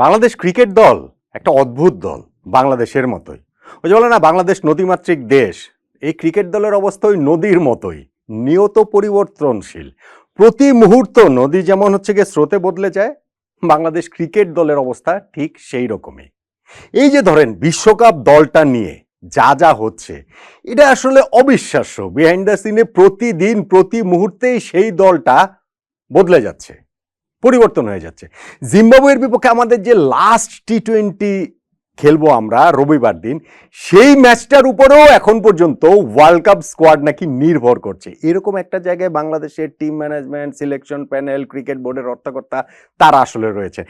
Bangladesh cricket দল একটা অদ্ভুত দল, বাংলাদেশের মতোই। ওই যে বলে না, বাংলাদেশ নদীমাতৃক দেশ, এই ক্রিকেট দলের অবস্থা ওই নদীর মতোই, নিয়ত পরিবর্তনশীল। প্রতি মুহূর্ত নদী যেমন হচ্ছে গিয়ে স্রোতে বদলে যায়, বাংলাদেশ ক্রিকেট দলের অবস্থা ঠিক সেই রকমই। এই যে ধরেন, বিশ্বকাপ দলটা নিয়ে যা যা হচ্ছে, এটা আসলে অবিশ্বাস্য। বিহাইন্ড দ্য সিনে প্রতিদিন, প্রতি মুহূর্তেই সেই দলটা বদলে যাচ্ছে। পরিবর্তন হয়ে যাচ্ছে। জিম্বাবুয়ের বিপক্ষে আমাদের যে লাস্ট টি টোয়েন্টি খেলব আমরা রবিবার দিন, সেই ম্যাচটার উপরেও এখন পর্যন্ত ওয়ার্ল্ড কাপ স্কোয়াড নাকি নির্ভর করছে। এরকম একটা জায়গায় বাংলাদেশের team management selection panel cricket বোর্ডের হর্তাকর্তা তারা আসলে রয়েছে।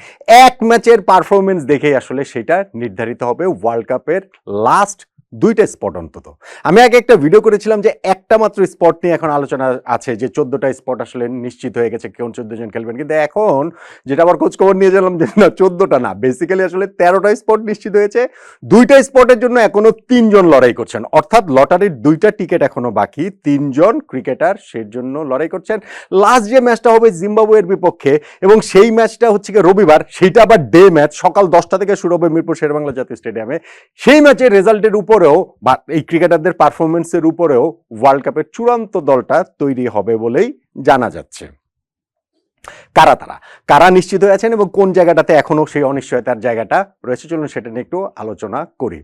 এক ম্যাচের পারফরমেন্স দেখেই আসলে সেটা নির্ধারিত হবে ওয়ার্ল্ড কাপের লাস্ট দুইটা স্পট অন্তত। আমি আগে একটা ভিডিও করেছিলাম যে একটা মাত্র স্পট নিয়ে এখন আলোচনা আছে যে চোদ্দটা স্পট আসলে নিশ্চিত হয়ে গেছে কেউ চোদ্দ জন খেলবেন। কিন্তু এখন যেটা আবার খোঁজ খবর নিয়ে গেলাম যে না, চোদ্দটা না বেসিক্যালি আসলে তেরোটা স্পট নিশ্চিত হয়েছে। দুইটা স্পটের জন্য এখনও তিনজন লড়াই করছেন। অর্থাৎ লটারির দুইটা টিকিট এখনও বাকি, তিনজন ক্রিকেটার সেই জন্য লড়াই করছেন। লাস্ট যে ম্যাচটা হবে জিম্বাবুয়ের বিপক্ষে, এবং সেই ম্যাচটা হচ্ছে কি রবিবার, সেইটা আবার ডে ম্যাচ সকাল দশটা থেকে শুরু হবে মিরপুর শেরবাংলা জাতীয় স্টেডিয়ামে সেই ম্যাচের রেজাল্টের উপরেও বা এই ক্রিকেটারদের পারফরমেন্সের উপরেও ওয়ার্ল্ড কাপের চূড়ান্ত দলটা তৈরি হবে বলেই জানা যাচ্ছে। কারা তারা? কারা নিশ্চিত হয়ে আছেন এবং কোন জায়গাটাতে এখনও সেই অনিশ্চয়তার জায়গাটা রয়েছে? চলুন সেটা নিয়ে একটু আলোচনা করি।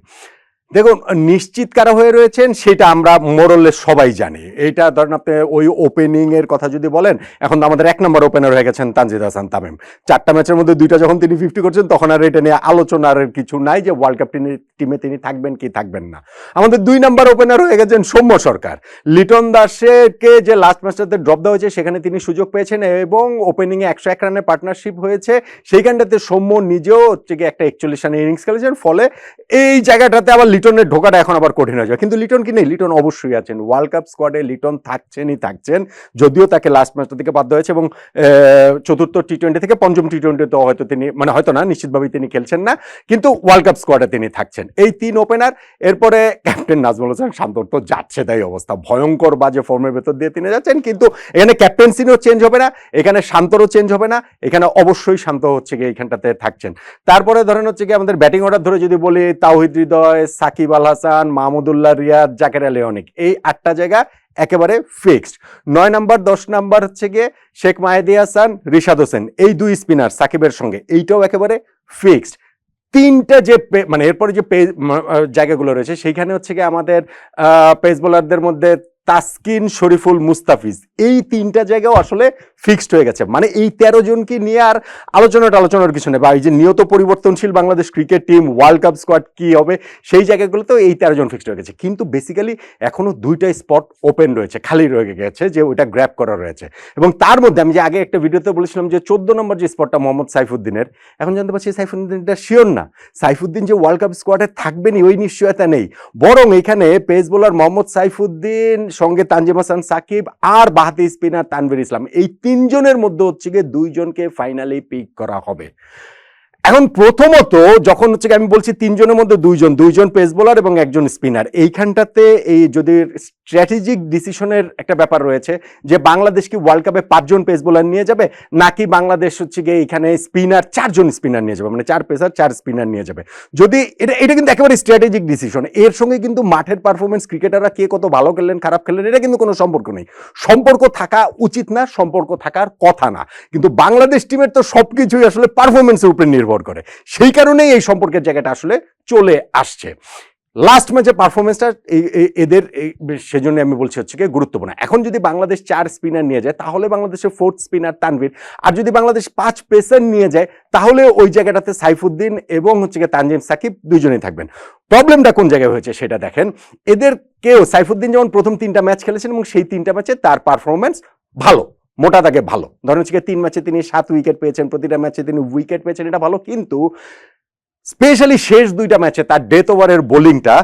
দেখুন নিশ্চিত কারা হয়ে রয়েছেন, সেটা আমরা মোরলে সবাই জানি। এইটা ধরেন আপনি ওই ওপেনিং এর কথা যদি বলেন, এখন তো আমাদের এক নম্বর ওপেনার হয়ে গেছেন তানজিদ হাসান তামিম। চারটা ম্যাচের মধ্যে দুইটা যখন তিনি ফিফটি করছেন, তখন আর এটা নিয়ে আলোচনার কিছু নাই যে ওয়ার্ল্ড কাপ টিমে তিনি থাকবেন কি থাকবেন না। আমাদের দুই নম্বর ওপেনার হয়ে গেছেন সৌম্য সরকার। লিটন দাসকে যে লাস্ট ম্যাচটাতে ড্রপ দেওয়া হয়েছে, সেখানে তিনি সুযোগ পেয়েছেন এবং ওপেনিংয়ে একশো এক রানের পার্টনারশিপ হয়েছে। সেইখানটাতে সৌম্য নিজেও হচ্ছে গিয়ে একটা একচল্লিশ রানের ইনিংস খেলেছেন, ফলে এই জায়গাটাতে আবার লিটনের ঢোকাটা এখন আবার কঠিন হয়ে যায় কিন্তু লিটন কি নেই? লিটন অবশ্যই আছেন। ওয়ার্ল্ড কাপ স্কোয়াডে লিটন থাকছেনই থাকছেন। যদিও তাকে লাস্ট ম্যাচটা থেকে বাধ্য হয়েছে এবং চতুর্থ টি টোয়েন্টি থেকে পঞ্চম টি টোয়েন্টিতে হয়তো তিনি মানে হয়তো না, নিশ্চিতভাবেই তিনি খেলছেন না। কিন্তু ওয়ার্ল্ড কাপ স্কোয়াডে তিনি থাকছেন। এই তিন ওপেনার এরপরে ক্যাপ্টেন নাজমুল হোসেন শান্তর তো যাচ্ছে তাই অবস্থা। ভয়ঙ্কর বাজে ফর্মের ভেতর দিয়ে তিনি যাচ্ছেন। কিন্তু এখানে ক্যাপ্টেন্সিও চেঞ্জ হবে না, এখানে শান্তরও চেঞ্জ হবে না, এখানে অবশ্যই শান্ত হচ্ছে গিয়ে এইখানটাতে থাকছেন। তারপরে ধরেন হচ্ছে কি আমাদের ব্যাটিং অর্ডার ধরে যদি বলি, তাওহিদ হৃদয় সাকিব আল হাসান, মাহমুদুল্লাহ রিয়াদ জাকের আলী অনিক এই আটটা জায়গা একেবারে ফিক্সড নয় নাম্বার, দশ নাম্বার হচ্ছে গিয়ে শেখ মাহেদি হাসান, রিশাদ হোসেন। এই দুই স্পিনার সাকিবের সঙ্গে। এইটাও একেবারে ফিক্সড তিনটা যে মানে এরপরে যে জায়গাগুলো রয়েছে, সেইখানে হচ্ছে গিয়ে আমাদের পেস বোলারদের মধ্যে তাসকিন, শরীফুল, মুস্তাফিজ। এই তিনটা জায়গাও আসলে ফিক্সড হয়ে গেছে। মানে এই তেরো জনকে নিয়ে আর আলোচনাটা আলোচনার কিছু নেই। বা এই যে নিয়ত পরিবর্তনশীল Bangladesh cricket team world cup squad কি হবে, সেই জায়গাগুলোতেও এই তেরো জন ফিক্সড হয়ে গেছে। কিন্তু বেসিক্যালি এখনও দুইটা স্পট ওপেন রয়েছে, খালি রয়ে গেছে যে ওইটা গ্র্যাপ করা রয়েছে। এবং তার মধ্যে আমি যে আগে একটা ভিডিওতে বলেছিলাম যে চোদ্দ নম্বর যে স্পটটা মোহাম্মদ সাইফুদ্দিনের, এখন জানতে পারছি সাইফুদ্দিনটা শিওর না। সাইফুদ্দিন যে ওয়ার্ল্ড কাপ স্কোয়াডে থাকবেনই, ওই নিশ্চয়তা নেই। বরং এখানে পেস বোলার মোহাম্মদ সাইফুদ্দিন সঙ্গে তানজিম হাসান, সাকিব আর বাহাতি স্পিনার তানভীর ইসলাম। এই তিনজনের মধ্যে হচ্ছে গিয়ে দুইজনকে ফাইনালি পিক করা হবে। এখন প্রথমত যখন হচ্ছে আমি বলছি তিনজনের মধ্যে দুইজন দুইজন পেস বোলার এবং একজন স্পিনার, এইখানটাতে এই যদি স্ট্র্যাটেজিক ডিসিশনের একটা ব্যাপার রয়েছে যে বাংলাদেশ কি ওয়ার্ল্ড কাপে পাঁচজন পেস বোলার নিয়ে যাবে নাকি বাংলাদেশ হচ্ছে গিয়ে এখানে স্পিনার চারজন স্পিনার নিয়ে যাবে মানে চার পেসার, চার স্পিনার নিয়ে যাবে। যদি এটা এটা কিন্তু একেবারে স্ট্র্যাটেজিক ডিসিশন, এর সঙ্গে কিন্তু মাঠের পারফরমেন্স ক্রিকেটাররা কে কত ভালো খেললেন, খারাপ খেললেন, এটা কিন্তু কোনো সম্পর্ক নেই। সম্পর্ক থাকা উচিত না, সম্পর্ক থাকার কথা না। কিন্তু বাংলাদেশ টিমের তো সব কিছুই আসলে পারফরমেন্সের উপরে নির্ভর। করে। সেই কারণেই এই সম্পর্কের জায়গাটা আসলে চলে আসছে। লাস্ট ম্যাচে পারফরমেন্সটা এদের সেজন্য আমি বলছি হচ্ছে কি গুরুত্বপূর্ণ। এখন যদি বাংলাদেশ চার স্পিনার নিয়ে যায়, তাহলে বাংলাদেশের ফোর্থ স্পিনার তানভীর। আর যদি বাংলাদেশ পাঁচ পেসার নিয়ে যায়, তাহলে ওই জায়গাটাতে সাইফুদ্দিন এবং হচ্ছে গিয়ে তানজিম সাকিব দুজনেই থাকবেন। প্রবলেমটা কোন জায়গায় হয়েছে সেটা দেখেন। এদের কেউ সাইফুদ্দিন যেমন প্রথম তিনটা ম্যাচ খেলেছেন এবং সেই তিনটা ম্যাচে তার পারফরমেন্স ভালো। মোটা দাগে ভালো। ধরেন হচ্ছে তিন ম্যাচে তিনি সাত উইকেট পেয়েছেন, প্রতিটা ম্যাচে তিনি উইকেট পেয়েছেন, এটা ভালো। কিন্তু স্পেশালি শেষ দুইটা ম্যাচে তার ডেথ ওভারের বোলিংটা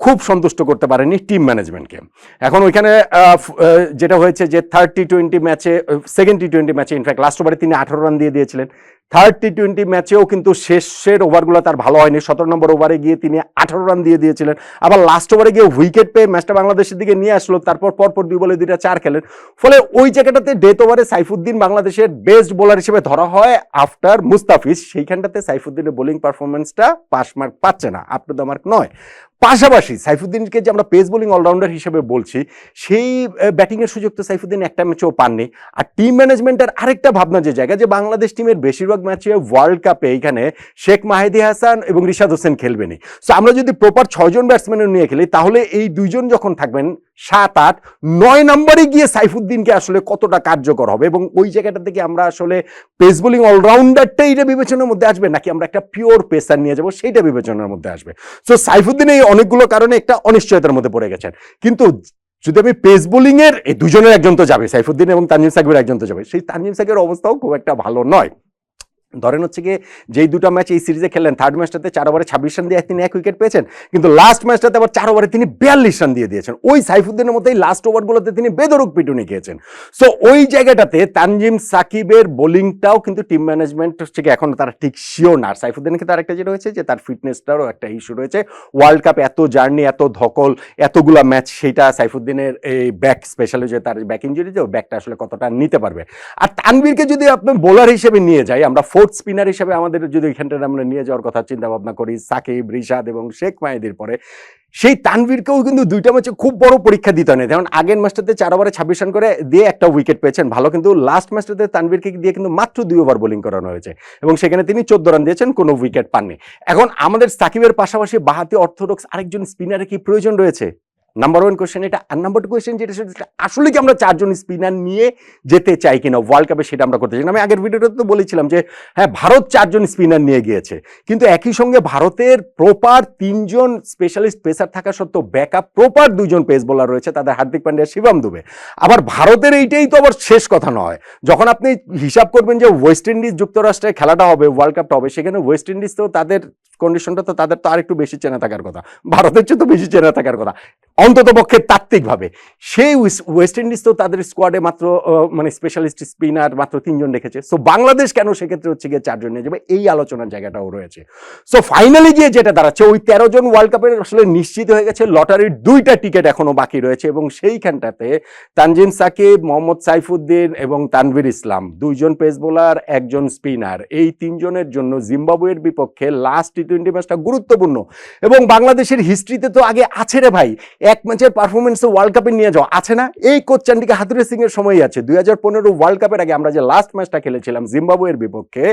খুব সন্তুষ্ট করতে পারেনি টিম ম্যানেজমেন্টকে এখন ওইখানে যেটা হয়েছে যে থার্ড টি টোয়েন্টি ম্যাচে সেকেন্ড টি টোয়েন্টি ম্যাচে ইনফ্যাক্ট লাস্ট ওভারে তিনি আঠারো রান দিয়ে দিয়েছিলেন। থার্ড টি টোয়েন্টি ম্যাচেও কিন্তু শেষের ওভারগুলো তার ভালো হয়নি। সতেরো নম্বর ওভারে গিয়ে তিনি আঠারো রান দিয়ে দিয়েছিলেন। আবার লাস্ট ওভারে গিয়ে উইকেট পেয়ে ম্যাচটা বাংলাদেশের দিকে নিয়ে আসলো, তারপর পরপর দুই বলে দুইটা চার খেলেন। ফলে ওই জায়গাটাতে ডেথ ওভারে সাইফুদ্দিন বাংলাদেশের বেস্ট বোলার হিসেবে ধরা হয় আফটার মুস্তাফিজ। সেইখানটাতে সাইফুদ্দিনের বোলিং পারফরমেন্সটা পাস মার্ক পাচ্ছে না আপ টু দ্য মার্ক নয়। পাশাপাশি সাইফুদ্দিনকে যে আমরা পেস বোলিং অলরাউন্ডার হিসেবে বলছি, সেই ব্যাটিংয়ের সুযোগ তো সাইফুদ্দিন একটা ম্যাচেও পাননি। আর টিম ম্যানেজমেন্টের আরেকটা ভাবনা যে জায়গা, যে বাংলাদেশ টিমের বেশিরভাগ ম্যাচে ওয়ার্ল্ড কাপে এখানে শেখ মাহেদি হাসান এবং রিশাদ হোসেন খেলবেনি সো আমরা যদি প্রপার ছয়জন ব্যাটসম্যানের নিয়ে খেলি, তাহলে এই দুইজন যখন থাকবেন সাত আট, নয় নম্বরে গিয়ে সাইফুদ্দিনকে আসলে কতটা কার্যকর হবে? এবং ওই জায়গাটা থেকে আমরা আসলে পেস বোলিং অলরাউন্ডারটা এটা বিবেচনার মধ্যে আসবে, নাকি আমরা একটা পিওর পেসার নিয়ে যাব সেইটা বিবেচনার মধ্যে আসবে? সো সাইফুদ্দিন এই অনেকগুলো কারণে একটা অনিশ্চয়তার মধ্যে পড়ে গেছেন। কিন্তু যদি আমি পেস বোলিং এর এই দুজনের একজন তো যাবে, সাইফুদ্দিন এবং তানজিম সাকিবের একজন তো যাবে। সেই তানজিম সাকিবের অবস্থাও খুব একটা ভালো নয়। ধরেন হচ্ছে গিয়ে যেই দুটো ম্যাচ এই সিরিজে খেললেন থার্ড ম্যাচটাতে চার ওভারে ছাব্বিশ রান দিয়ে তিনি এক উইকেট পেয়েছেন, কিন্তু লাস্ট ম্যাচটাতে আবার চার ওভারে তিনি বিয়াল্লিশ রান দিয়ে দিয়েছেন। ওই সাইফুদ্দিনের মতোই লাস্ট ওভারগুলোতে তিনি বেদরক পিটুনি খেয়েছেন। সো ওই জায়গাটাতে তানজিম সাকিবের বোলিংটাও কিন্তু টিম ম্যানেজমেন্ট গিয়ে এখন তারা ঠিক শিওর না। আর সাইফুদ্দিনের ক্ষেত্রে আরেকটা যেটা হয়েছে যে, তার ফিটনেসটারও একটা ইস্যু রয়েছে। ওয়ার্ল্ড কাপ এত জার্নি এত ধকল, এতগুলা ম্যাচ সেটা সাইফুদ্দিনের এই ব্যাক স্পেশালি যে তার ব্যাক ইঞ্জুরি যে ব্যাকটা আসলে কতটা নিতে পারবে। আর তানভীরকে যদি আপনি বোলার হিসেবে নিয়ে যাই, আমরা ফোর্থ স্পিনার হিসেবে আমাদের যদি এখানটা আমরা নিয়ে যাওয়ার কথা চিন্তা ভাবনা করি, সাকিব, রিশাদ এবং শেখ মাহিদির পরে, সেই তানভীরকেও কিন্তু দুইটা ম্যাচে খুব বড় পরীক্ষা দিতে হয় যেমন আগের ম্যাচটাতে চার ওভারে ছাব্বিশ রান করে দিয়ে একটা উইকেট পেয়েছেন, ভালো। কিন্তু লাস্ট ম্যাচটাতে তানভীরকে দিয়ে কিন্তু মাত্র দুই ওভার বোলিং করানো হয়েছে এবং সেখানে তিনি চোদ্দ রান দিয়েছেন, কোনো উইকেট পাননি। এখন আমাদের সাকিবের পাশাপাশি বাহাতি অর্থোডক্স আরেকজন স্পিনারের কি প্রয়োজন রয়েছে? নাম্বার ওয়ান কোয়েশ্চেন এটা আর নাম্বার টু কোয়েশ্চেন যেটা, সেটা আসলে কি আমরা চারজন স্পিনার নিয়ে যেতে চাই কিনা ওয়ার্ল্ড কাপে সেটা আমরা করতে চাই আমি আগের ভিডিওতে তো বলেছিলাম যে হ্যাঁ ভারত চারজন স্পিনার নিয়ে গিয়েছে। কিন্তু একই সঙ্গে ভারতের প্রপার তিনজন স্পেশালিস্ট পেসার থাকা সত্ত্বেও ব্যাকআপ প্রপার দুজন পেস বোলার রয়েছে, তাদের হার্দিক পান্ডিয়া, শিবাম দুবে। আবার ভারতের এইটাই তো আবার শেষ কথা নয়। যখন আপনি হিসাব করবেন যে ওয়েস্ট ইন্ডিজ যুক্তরাষ্ট্রে খেলাটা হবে ওয়ার্ল্ড কাপটা হবে, সেখানে ওয়েস্ট ইন্ডিজ তো তাদের কন্ডিশনটা তো তাদের তো আরেকটু বেশি চেনা থাকার কথা। ভারতের চেয়ে তো বেশি চেনা থাকার কথা। অন্তত পক্ষে তাত্ত্বিকভাবে সেই ওয়েস্ট ইন্ডিজ তো তাদের স্কোয়াডে মাত্র মানে স্পেশালিস্ট স্পিনার মাত্র তিনজন রেখেছে সো বাংলাদেশ কেন সেক্ষেত্রে হচ্ছে গিয়ে চারজন নিয়ে যাবে? এই আলোচনার জায়গাটাও রয়েছে। সো ফাইনালি গিয়ে যেটা দাঁড়াচ্ছে, ওই তেরো জন ওয়ার্ল্ড কাপের আসলে নিশ্চিত হয়ে গেছে লটারির দুইটা টিকিট এখনও বাকি রয়েছে এবং সেইখানটাতে তানজিম সাকিব, মোহাম্মদ সাইফুদ্দিন এবং তানভীর ইসলাম, দুইজন পেস বোলার একজন স্পিনার এই তিনজনের জন্য জিম্বাবুয়ের বিপক্ষে লাস্ট টি টোয়েন্টি ম্যাচটা গুরুত্বপূর্ণ। এবং বাংলাদেশের হিস্ট্রিতে তো আগে আছে রে ভাই এক ম্যাচের পারফরমেন্স ওয়ার্ল্ড কাপে নিয়ে যাওয়া আছে না? এই কোচ চান্ডিকা হাতুরে সিং এর সময়ই আছে। দুই হাজার পনেরো ওয়ার্ল্ড কাপের আগে আমরা যে লাস্ট ম্যাচটা খেলেছিলাম জিম্বাবুয়ের বিপক্ষে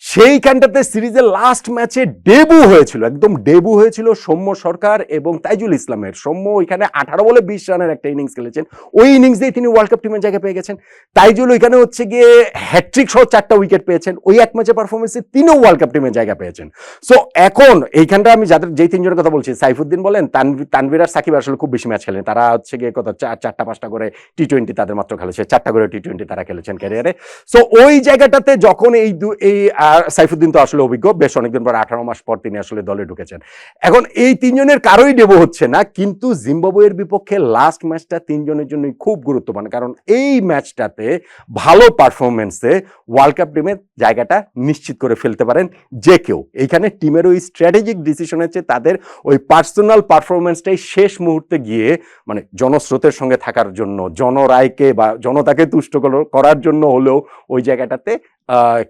সেইখানটাতে সিরিজের লাস্ট ম্যাচে ডেবু হয়েছিল, একদম ডেবু হয়েছিল সৌম্য সরকার এবং তাইজুল ইসলামের। সৌম্য ওইখানে আঠারো বলে বিশ রানের একটা ইনিংস খেলেছেন। ওই ইনিংস দিয়ে তিনি ওয়ার্ল্ড কাপ টিমের জায়গা পেয়ে গেছেন। তাইজুল ওইখানে হচ্ছে গিয়ে হ্যাট্রিক সহ চারটা উইকেট পেয়েছেন। ওই এক ম্যাচের পারফরমেন্সে তিনিও ওয়ার্ল্ড কাপ টিমের জায়গা পেয়েছেন। সো এখন এইখানটা আমি যাদের যেই তিনজনের কথা বলছি, সাইফুদ্দিন বলেন, তানভি- তানভীর আর সাকিব আসলে খুব বেশি ম্যাচ খেলেন। তারা হচ্ছে গিয়ে কত চার- চারটা পাঁচটা করে টি টোয়েন্টি তাদের মাত্র খেলেছে। চারটা করে টি টোয়েন্টি তারা খেলেছেন ক্যারিয়ারে সো ওই জায়গাটাতে যখন এই দু এই আহ, সাইফুদ্দিন তো আসলে অভিজ্ঞ বেশ অনেকদিন পর আঠারো মাস পর তিনি আসলে দলে ঢুকেছেন। এখন এই তিনজনের কারোই ডেবো হচ্ছে না কিন্তু জিম্বাবুয়ের বিপক্ষে লাস্ট ম্যাচটা তিনজনের জন্যই খুব গুরুত্বপূর্ণ কারণ এই ম্যাচটাতে ভালো পারফরমেন্সে ওয়ার্ল্ড কাপ টিমের জায়গাটা নিশ্চিত করে ফেলতে পারেন যে কেউ। এইখানে টিমের ওই স্ট্র্যাটেজিক ডিসিশন হচ্ছে তাদের ওই পার্সোনাল পারফরমেন্সটাই শেষ মুহূর্তে গিয়ে মানে জনস্রোতের সঙ্গে থাকার জন্য জনরায়কে বা জনতাকে তুষ্ট কর- করার জন্য হলেও ওই জায়গাটাতে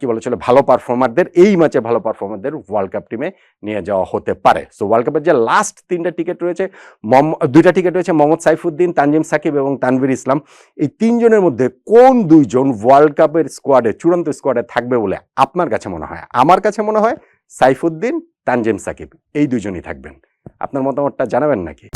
কি বলে চলে, ভালো পারফর্মারদের এই ম্যাচে ভালো পারফর্মারদের ওয়ার্ল্ড কাপ টিমে নিয়ে যাওয়া হতে পারে। সো ওয়ার্ল্ড কাপের যে লাস্ট তিনটা টিকিট রয়েছে, মম- দুইটা টিকিট রয়েছে, মোহাম্মদ সাইফুদ্দিন, তানজিম সাকিব এবং তানভীর ইসলাম। এই তিনজনের মধ্যে কোন দুইজন ওয়ার্ল্ড কাপের স্কোয়াডে চূড়ান্ত স্কোয়াডে থাকবে বলে আপনার কাছে মনে হয়? আমার কাছে মনে হয় সাইফুদ্দিন, তানজিম সাকিব, এই দুজনই থাকবেন। আপনার মতামতটা জানাবেন নাকি?